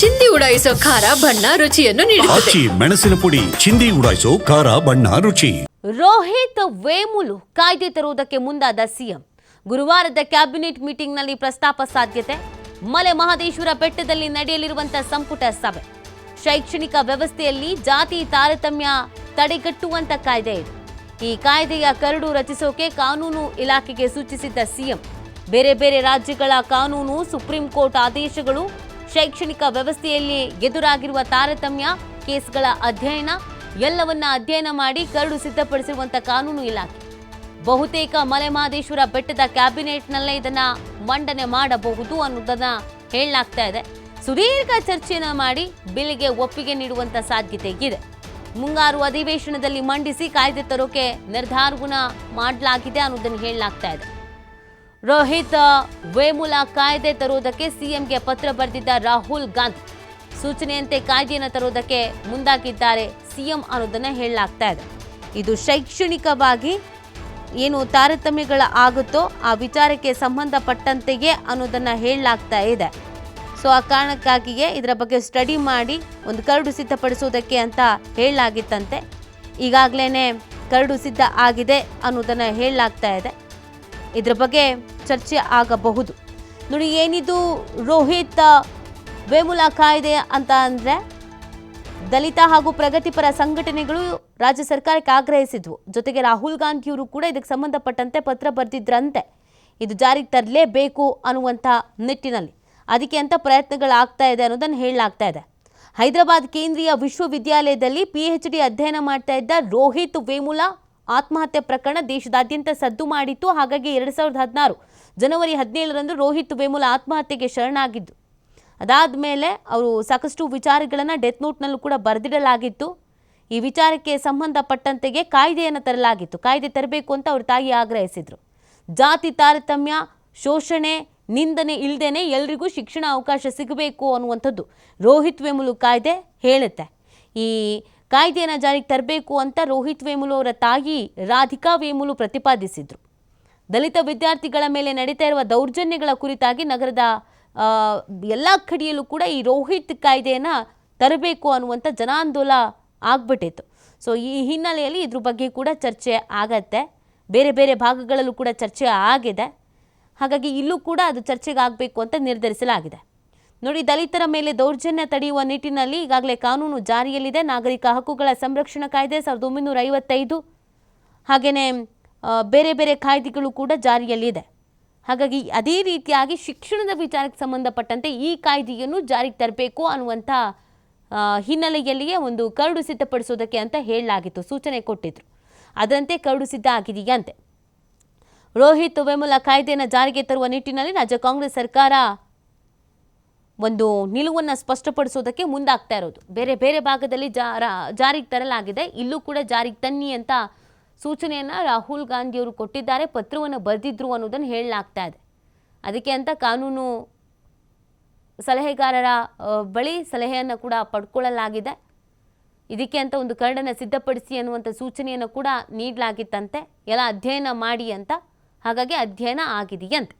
ಚಿಂದಿ ಉಡಾಯಿಸೋ ಖಾರ ಬಣ್ಣ ರುಚಿಯನ್ನು ನೀಡುತ್ತದೆ. ಆಚಿ ಮೆಣಸಿನ ಪುಡಿ ಚಿಂದಿ ಉಡಾಯಿಸೋ ಖಾರ ಬಣ್ಣ ರುಚಿ. ರೋಹಿತ್ ವೇಮುಲು ಕಾಯ್ದೆ ತರುವುದಕ್ಕೆ ಮುಂದಾದ ಸಿಎಂ. ಗುರುವಾರದ ಕ್ಯಾಬಿನೆಟ್ ಮೀಟಿಂಗ್ನಲ್ಲಿ ಪ್ರಸ್ತಾಪ ಸಾಧ್ಯತೆ. ಮಲೆ ಮಹದೇಶ್ವರ ಬೆಟ್ಟದಲ್ಲಿ ನಡೆಯಲಿರುವಂತಹ ಸಂಪುಟ ಸಭೆ. ಶೈಕ್ಷಣಿಕ ವ್ಯವಸ್ಥೆಯಲ್ಲಿ ಜಾತಿ ತಾರತಮ್ಯ ತಡೆಗಟ್ಟುವಂತ ಕಾಯ್ದೆ ಇದು. ಈ ಕಾಯ್ದೆಯ ಕರಡು ರಚಿಸೋಕೆ ಕಾನೂನು ಇಲಾಖೆಗೆ ಸೂಚಿಸಿದ್ದ ಸಿಎಂ. ಬೇರೆ ಬೇರೆ ರಾಜ್ಯಗಳ ಕಾನೂನು ಸುಪ್ರೀಂ ಕೋರ್ಟ್ ಆದೇಶಗಳು ಶೈಕ್ಷಣಿಕ ವ್ಯವಸ್ಥೆಯಲ್ಲಿ ಎದುರಾಗಿರುವ ತಾರತಮ್ಯ, ಕೇಸ್ಗಳ ಅಧ್ಯಯನ, ಎಲ್ಲವನ್ನ ಅಧ್ಯಯನ ಮಾಡಿ ಕರಡು ಸಿದ್ಧಪಡಿಸಿರುವಂತ ಕಾನೂನು ಇಲಾಖೆ. ಬಹುತೇಕ ಮಲೆಮಹದೇಶ್ವರ ಬೆಟ್ಟದ ಕ್ಯಾಬಿನೆಟ್ನಲ್ಲೇ ಇದನ್ನ ಮಂಡನೆ ಮಾಡಬಹುದು ಅನ್ನೋದನ್ನ ಹೇಳಲಾಗ್ತಾ ಇದೆ. ಸುದೀರ್ಘ ಚರ್ಚೆಯನ್ನು ಮಾಡಿ ಬಿಲ್ಗೆ ಒಪ್ಪಿಗೆ ನೀಡುವಂತ ಸಾಧ್ಯತೆ ಇದೆ. ಮುಂಗಾರು ಅಧಿವೇಶನದಲ್ಲಿ ಮಂಡಿಸಿ ಕಾಯ್ದೆ ತರೋಕೆ ನಿರ್ಧಾರವನ್ನ ಮಾಡಲಾಗಿದೆ ಅನ್ನೋದನ್ನು ಹೇಳಲಾಗ್ತಾ ಇದೆ. ರೋಹಿತ್, ವೇಮುಲಾ ಕಾಯ್ದೆ ತರುವುದಕ್ಕೆ ಸಿಎಂಗೆ ಪತ್ರ ಬರೆದಿದ್ದ ರಾಹುಲ್ ಗಾಂಧಿ. ಸೂಚನೆಯಂತೆ ಕಾಯ್ದೆಯನ್ನು ತರುವುದಕ್ಕೆ ಮುಂದಾಗಿದ್ದಾರೆ. ಸಿಎಂ ಅನ್ನೋದನ್ನ ಹೇಳಲಾಗ್ತಾ ಇದೆ. ಇದು ಶೈಕ್ಷಣಿಕವಾಗಿ ಏನು ತಾರತಮ್ಯಗಳ ಆಗುತ್ತೋ ಆ ವಿಚಾರಕ್ಕೆ ಸಂಬಂಧಪಟ್ಟಂತೆಯೇ ಅನ್ನೋದನ್ನ ಹೇಳಲಾಗ್ತಾ ಇದೆ. ಸೊ, ಆ ಕಾರಣಕ್ಕಾಗಿಯೇ ಇದರ ಬಗ್ಗೆ ಸ್ಟಡಿ ಮಾಡಿ ಒಂದು ಕರಡು ಸಿದ್ಧಪಡಿಸೋದಕ್ಕೆ ಅಂತ ಹೇಳಲಾಗಿತ್ತಂತೆ. ಈಗಾಗಲೇ ಕರಡು ಸಿದ್ಧ ಆಗಿದೆ ಅನ್ನೋದನ್ನು ಹೇಳಲಾಗ್ತಾ ಇದೆ. ಇದ್ರ ಬಗ್ಗೆ ಚರ್ಚೆ ಆಗಬಹುದು. ನೋಡಿ, ಏನಿದು? ರೋಹಿತ್ ವೇಮುಲಾ ಕಾಯ್ದೆ ಅಂತ ಅಂದರೆ ದಲಿತ ಹಾಗೂ ಪ್ರಗತಿಪರ ಸಂಘಟನೆಗಳು ರಾಜ್ಯ ಸರ್ಕಾರಕ್ಕೆ ಆಗ್ರಹಿಸಿದ್ವು. ಜೊತೆಗೆ ರಾಹುಲ್ ಗಾಂಧಿಯವರು ಕೂಡ ಇದಕ್ಕೆ ಸಂಬಂಧಪಟ್ಟಂತೆ ಪತ್ರ ಬರೆದಿದ್ರಂತೆ. ಇದು ಜಾರಿಗೆ ತರಲೇಬೇಕು ಅನ್ನುವಂಥ ನಿಟ್ಟಿನಲ್ಲಿ. ಅದಕ್ಕೆ ಅಂತ ಪ್ರಯತ್ನಗಳಾಗ್ತಾ ಇದೆ ಅನ್ನೋದನ್ನು ಹೇಳಲಾಗ್ತಾ ಇದೆ. ಹೈದರಾಬಾದ್ ಕೇಂದ್ರೀಯ ವಿಶ್ವವಿದ್ಯಾಲಯದಲ್ಲಿ ಪಿ ಎಚ್ ಡಿ ಅಧ್ಯಯನ ಮಾಡ್ತಾ ಇದ್ದ ರೋಹಿತ್ ವೇಮುಲಾ ಆತ್ಮಹತ್ಯೆ ಪ್ರಕರಣ ದೇಶದಾದ್ಯಂತ ಸದ್ದು ಮಾಡಿತ್ತು. ಹಾಗಾಗಿ ಎರಡು ಸಾವಿರದ ಹದಿನಾರು ಜನವರಿ ಹದಿನೇಳರಂದು ರೋಹಿತ್ ವೇಮುಲ ಆತ್ಮಹತ್ಯೆಗೆ ಶರಣಾಗಿದ್ದು ಅದಾದ ಮೇಲೆ ಅವರು ಸಾಕಷ್ಟು ವಿಚಾರಗಳನ್ನು ಡೆತ್ ನೋಟ್ನಲ್ಲೂ ಕೂಡ ಬರೆದಿಡಲಾಗಿತ್ತು. ಈ ವಿಚಾರಕ್ಕೆ ಸಂಬಂಧಪಟ್ಟಂತೆಗೆ ಕಾಯ್ದೆಯನ್ನು ತರಲಾಗಿತ್ತು. ಕಾಯ್ದೆ ತರಬೇಕು ಅಂತ ಅವರು ತಾಯಿ ಆಗ್ರಹಿಸಿದರು. ಜಾತಿ ತಾರತಮ್ಯ, ಶೋಷಣೆ, ನಿಂದನೆ ಇಲ್ಲದೇನೆ ಎಲ್ರಿಗೂ ಶಿಕ್ಷಣ ಅವಕಾಶ ಸಿಗಬೇಕು ಅನ್ನುವಂಥದ್ದು ರೋಹಿತ್ ವೇಮುಲು ಕಾಯ್ದೆ ಹೇಳುತ್ತೆ. ಈ ಕಾಯ್ದೆಯನ್ನು ಜಾರಿಗೆ ತರಬೇಕು ಅಂತ ರೋಹಿತ್ ವೇಮುಲು ಅವರ ತಾಯಿ ರಾಧಿಕಾ ವೇಮುಲು ಪ್ರತಿಪಾದಿಸಿದ್ರು. ದಲಿತ ವಿದ್ಯಾರ್ಥಿಗಳ ಮೇಲೆ ನಡೀತಾ ಇರುವ ದೌರ್ಜನ್ಯಗಳ ಕುರಿತಾಗಿ ನಗರದ ಎಲ್ಲ ಕಡೆಯಲ್ಲೂ ಕೂಡ ಈ ರೋಹಿತ್ ಕಾಯ್ದೆಯನ್ನು ತರಬೇಕು ಅನ್ನುವಂಥ ಜನಾಂದೋಲ ಆಗ್ಬಿಟ್ಟಿತ್ತು. ಸೊ ಈ ಹಿನ್ನೆಲೆಯಲ್ಲಿ ಇದ್ರ ಬಗ್ಗೆ ಕೂಡ ಚರ್ಚೆ ಆಗತ್ತೆ. ಬೇರೆ ಬೇರೆ ಭಾಗಗಳಲ್ಲೂ ಕೂಡ ಚರ್ಚೆ ಆಗಿದೆ. ಹಾಗಾಗಿ ಇಲ್ಲೂ ಕೂಡ ಅದು ಚರ್ಚೆಗೆ ಆಗಬೇಕು ಅಂತ ನಿರ್ಧರಿಸಲಾಗಿದೆ. ನೋಡಿ, ದಲಿತರ ಮೇಲೆ ದೌರ್ಜನ್ಯ ತಡೆಯುವ ನಿಟ್ಟಿನಲ್ಲಿ ಈಗಾಗಲೇ ಕಾನೂನು ಜಾರಿಯಲ್ಲಿದೆ. ನಾಗರಿಕ ಹಕ್ಕುಗಳ ಸಂರಕ್ಷಣಾ ಕಾಯ್ದೆ ಸಾವಿರದ ಒಂಬೈನೂರ ಐವತ್ತೈದು. ಹಾಗೆಯೇ ಬೇರೆ ಬೇರೆ ಕಾಯ್ದೆಗಳು ಕೂಡ ಜಾರಿಯಲ್ಲಿದೆ. ಹಾಗಾಗಿ ಅದೇ ರೀತಿಯಾಗಿ ಶಿಕ್ಷಣದ ವಿಚಾರಕ್ಕೆ ಸಂಬಂಧಪಟ್ಟಂತೆ ಈ ಕಾಯ್ದೆಯನ್ನು ಜಾರಿಗೆ ತರಬೇಕು ಅನ್ನುವಂಥ ಹಿನ್ನೆಲೆಯಲ್ಲಿಯೇ ಒಂದು ಕರಡು ಸಿದ್ಧಪಡಿಸೋದಕ್ಕೆ ಅಂತ ಹೇಳಲಾಗಿತ್ತು, ಸೂಚನೆ ಕೊಟ್ಟಿದ್ರು. ಅದರಂತೆ ಕರಡು ಸಿದ್ಧ ಆಗಿದೆಯಂತೆ ರೋಹಿತ್ ವೇಮುಲಾ ಕಾಯ್ದೆಯನ್ನು ಜಾರಿಗೆ ತರುವ ನಿಟ್ಟಿನಲ್ಲಿ ರಾಜ್ಯ ಕಾಂಗ್ರೆಸ್ ಸರ್ಕಾರ ಒಂದು ನಿಲುವನ್ನು ಸ್ಪಷ್ಟಪಡಿಸೋದಕ್ಕೆ ಮುಂದಾಗ್ತಾ ಇರೋದು. ಬೇರೆ ಬೇರೆ ಭಾಗದಲ್ಲಿ ಜಾರ ಜಾರಿಗೆ ತರಲಾಗಿದೆ. ಇಲ್ಲೂ ಕೂಡ ಜಾರಿಗೆ ತನ್ನಿ ಅಂತ ಸೂಚನೆಯನ್ನು ರಾಹುಲ್ ಗಾಂಧಿಯವರು ಕೊಟ್ಟಿದ್ದಾರೆ. ಪತ್ರವನ್ನು ಬರೆದಿದ್ರು ಅನ್ನೋದನ್ನು ಹೇಳಲಾಗ್ತಾ ಇದೆ. ಅದಕ್ಕೆ ಅಂತ ಕಾನೂನು ಸಲಹೆಗಾರರ ಬಳಿ ಸಲಹೆಯನ್ನು ಕೂಡ ಪಡ್ಕೊಳ್ಳಲಾಗಿದೆ. ಇದಕ್ಕೆ ಅಂತ ಒಂದು ಕರಡನ್ನು ಸಿದ್ಧಪಡಿಸಿ ಅನ್ನುವಂಥ ಸೂಚನೆಯನ್ನು ಕೂಡ ನೀಡಲಾಗಿತ್ತಂತೆ. ಎಲ್ಲ ಅಧ್ಯಯನ ಮಾಡಿ ಅಂತ. ಹಾಗಾಗಿ ಅಧ್ಯಯನ ಆಗಿದೆಯಂತೆ.